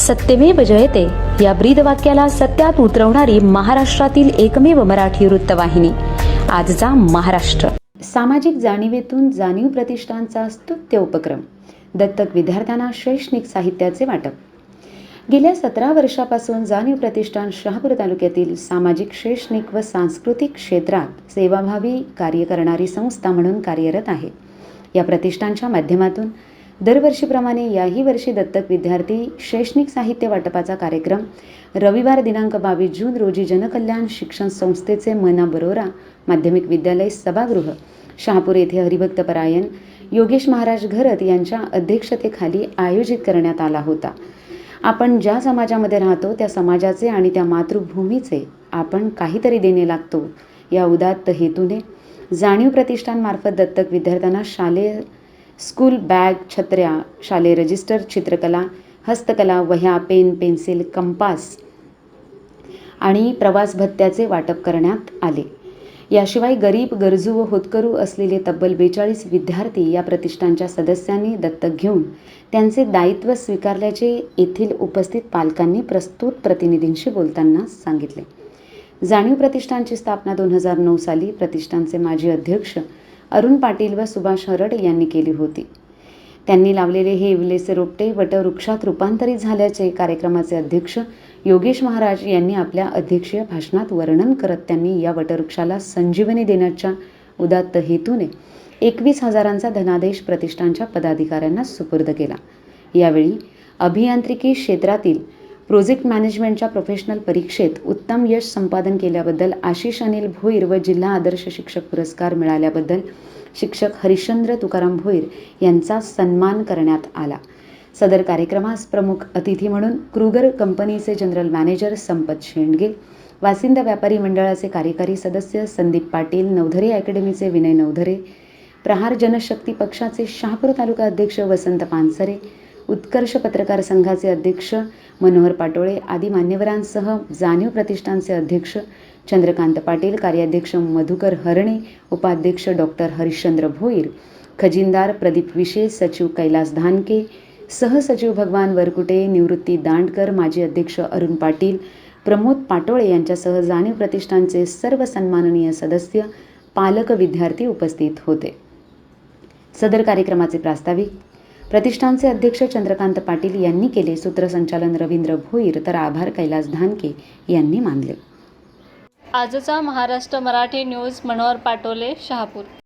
सत्यमेव जयते. या ब्रीद वाक्याला सत्यात उतरवणारी महाराष्ट्रातील एकमेव मराठी वृत्तवाहिनी. आजचा महाराष्ट्र. सामाजिक जाणीवेतून जाणीव प्रतिष्ठानचा स्तुत्य उपक्रम. दत्तक विद्यार्थ्यांना शैक्षणिक साहित्याचे वाटप. गेल्या सतरा वर्षापासून जाणीव प्रतिष्ठान शहापूर तालुक्यातील सामाजिक शैक्षणिक व सांस्कृतिक क्षेत्रात सेवाभावी कार्य करणारी संस्था म्हणून कार्यरत आहे. या प्रतिष्ठानच्या माध्यमातून दरवर्षीप्रमाणे याही वर्षी दत्तक विद्यार्थी शैक्षणिक साहित्य वाटपाचा कार्यक्रम रविवार दिनांक बावीस जून रोजी जनकल्याण शिक्षण संस्थेचे मना बरोरा माध्यमिक विद्यालय सभागृह शहापूर येथे हरिभक्त परायण योगेश महाराज घरत यांच्या अध्यक्षतेखाली आयोजित करण्यात आला होता. आपण ज्या समाजामध्ये राहतो त्या समाजाचे आणि त्या मातृभूमीचे आपण काहीतरी देणे लागतो. या उदात्त हेतूने जाणीव प्रतिष्ठानमार्फत दत्तक विद्यार्थ्यांना शालेय स्कूल बॅग छत्र्या शालेय रजिस्टर चित्रकला हस्तकला वह्या पेन पेन्सिल कंपास आणि प्रवास भत्त्याचे वाटप करण्यात आले. याशिवाय गरीब गरजू व होतकरू असलेले तब्बल बेचाळीस विद्यार्थी या प्रतिष्ठानच्या सदस्यांनी दत्तक घेऊन त्यांचे दायित्व स्वीकारल्याचे येथील उपस्थित पालकांनी प्रस्तुत प्रतिनिधींशी बोलताना सांगितले. जाणीव प्रतिष्ठानची स्थापना दोन हजार नऊ साली प्रतिष्ठानचे माजी अध्यक्ष अरुण पाटील व सुभाष हरड यांनी केली होती. त्यांनी लावलेले हे इवलेसे रोपटे वटवृक्षात रूपांतरित झाल्याचे कार्यक्रमाचे अध्यक्ष योगेश महाराज यांनी आपल्या अध्यक्षीय भाषणात वर्णन करत त्यांनी या वटवृक्षाला संजीवनी देण्याच्या उदात्त हेतूने एकवीस हजारांचा धनादेश प्रतिष्ठानच्या पदाधिकाऱ्यांना सुपूर्द केला. यावेळी अभियांत्रिकी क्षेत्रातील प्रोजेक्ट मॅनेजमेंटच्या प्रोफेशनल परीक्षेत उत्तम यश संपादन केल्याबद्दल आशिष अनिल भोईर व जिल्हा आदर्श शिक्षक पुरस्कार मिळाल्याबद्दल शिक्षक हरिश्चंद्र तुकाराम भोईर यांचा सन्मान करण्यात आला. सदर कार्यक्रमास प्रमुख अतिथी म्हणून क्रुगर कंपनीचे जनरल मॅनेजर संपत शेंडगे वासिंद व्यापारी मंडळाचे कार्यकारी सदस्य संदीप पाटील नवधरे अकॅडमीचे विनय नवधरे प्रहार जनशक्ती पक्षाचे शहापूर तालुका अध्यक्ष वसंत पानसरे उत्कर्ष पत्रकार संघाचे अध्यक्ष मनोहर पाटोळे आदी मान्यवरांसह जाणीव प्रतिष्ठानचे अध्यक्ष चंद्रकांत पाटील कार्याध्यक्ष मधुकर हरणे उपाध्यक्ष डॉक्टर हरिश्चंद्र भोईर खजिनदार प्रदीप विशे सचिव कैलास धानके सहसचिव भगवान वरकुटे निवृत्ती दांडकर माजी अध्यक्ष अरुण पाटील प्रमोद पाटोळे यांच्यासह जाणीव प्रतिष्ठानचे सर्व सन्माननीय सदस्य पालक विद्यार्थी उपस्थित होते. सदर कार्यक्रमाचे प्रास्ताविक प्रतिष्ठानचे अध्यक्ष चंद्रकांत पाटील यांनी केले सूत्रसंचालन रवींद्र भोईर तर आभार कैलास धानके यांनी मानले. आजचा महाराष्ट्र मराठी न्यूज मनोहर पाटोले शहापूर.